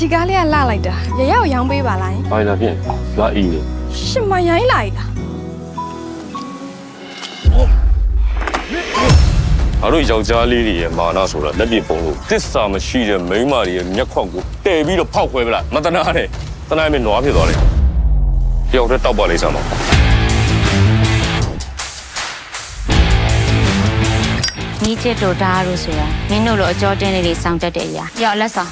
ဒီကားလေးကလှလိုက်တာရရကိုရောင်းပေးပါလားဘာလာပြင်လာအီနေရှင်မရိုင်းလာ ਈ လားငါတို့ယောက်ျားလေးတွေရဲ့မာနဆိုတာလက်ပြပုံလို့တစ္ဆာမရှိတဲ့မိန်းမတွေရဲ့မျက်ခွက်ကိုတဲပြီးတော့ဖောက်ခွဲပလားမတနာနဲ့တနာနဲ့နွားဖြစ်သွားတယ်တယောက်တည်းတောက်ပါလိမ့်စမ်းပါနီးချစ်တို့ဒါတို့ဆိုတာမင်းတို့လိုအကြောတင်းလေးတွေစောင့်တတ်တဲ့အရာရောက်လက်ဆောင်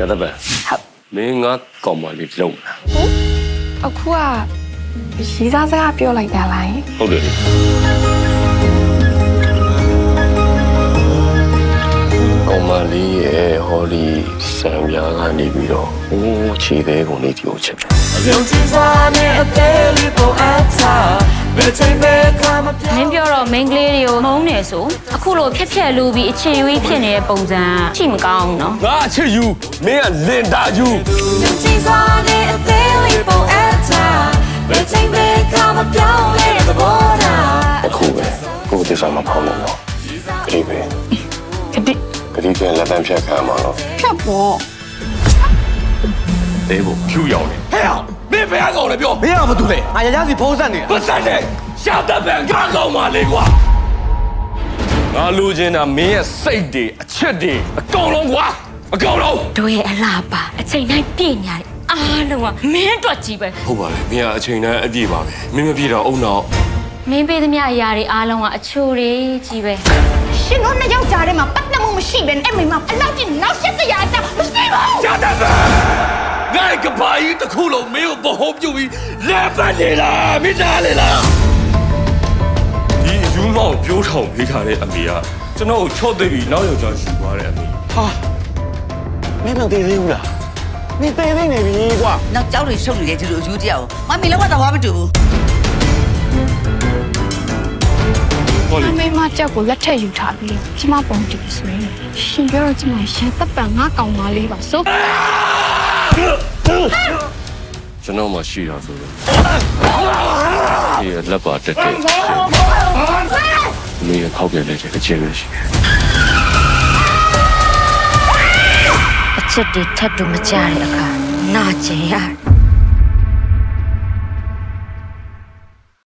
ရတပန်ဟုတ်မင်းငါကောင်မလေးလုံးလားအခုကရီးစားစကားပြောလိုက်တာလားဟုတ်တယ်လေကောင်မလေးရဲ့ဟောဒီဆံပြားကနေပြီးတော့ဟိုးခြေသေးကုန်လေးဒီကိုချက်တယ်ယုံကြည်စွာနဲ့အသေးလေးပေါ် မပြမင်းပြောတော့မိန်းကလေးတွေကိုမုန်းနေဆိုအခုလိုဖြက်ဖြက်လူပြီးအခြေရွေးဖြစ်နေတဲ့ပုံစံချိမကောင်းဘူးနော်ငါအချစ်ယူမင်းကလင်တာယူယုံကြည်စွာနဲ့အသေးလေးပေါ်အပ်တာဘယ်ချိန်ပဲခါမပြောင်းလဲတဲ့ဘောနာအခုပဲကိုယ်တစ္ဆာမဖောင်းလို့တော့ခရီးပဲခတိခရီးပြန်လက်တန်းဖြတ်ခံမှာတော့ဖြတ်ပေါ့သေးဖို့ဖြူရောက်နေဟဲ့အောင် မင်းဘယ်ကောင်လဲပြောမင်းကဘာတူလဲငါရရစီဖုံးဆက်နေတာပတ်စံနဲ့ရှာတတ်ပံကကောင်မလေးကွာငါလိုချင်တာမင်းရဲ့စိတ်တွေအချစ်တွေအကောင်လုံးကွာအကောင်လုံးတို့ရဲ့အလားပါအချိန်တိုင်းပြည့်ညာတယ်အားလုံးကမင်းအတွက်ကြီးပဲဟုတ်ပါလေမင်းကအချိန်တိုင်းအပြည့်ပါပဲမင်းမပြည့်တော့အုံနောက်မင်းပေးသမျှအရာတွေအားလုံးကအချိုတွေကြီးပဲရှင်တို့နှစ်ယောက်ကြားထဲမှာပတ်သက်မှုမရှိဘဲနဲ့အဲ့မိမအလောက်ကြီးနောက်ဆက်စရာအတောင် ကဘာကြီးတစ်ခုလုံးမင်းကိုဘဟုံးပြုတ်ပြီးလက်ပတ်နေလားမင်းသားလေလားဒီအယူမောင်ပြိုးထောင်ပေးထားတဲ့အမေကကျွန်တော်ကိုချော့သိပ်ပြီးနောက်ယောက်ျားယူသွားတဲ့အမေမင်းတော့တည်သေးဘူးလားမင်းတည်သေးနေပြီကွာနောက်ကြောက်တွေရှုပ်နေတယ်ဒီလိုအယူတရားကိုမမီလောက်တော့ဘာမတူဘူးဟောလေအမေမကြောက်ကိုလက်ထက်ယူထားပြီးကျမပုံတူဆိုရင်ရှင်ပြောတော့ကျမရန်တပ်ပံငါကောင်မလေးပါဆို ကျွန်တော်မှရှိတာဆိုတော့ဒီလက်ပါတက်တဲ့မင်းရဲ့ခောက်ပြန်တဲ့ချက်အချင်းပဲရှိတယ်အချစ်တွေထပ်တူမကြတဲ့အခါနာကျင်ရတယ်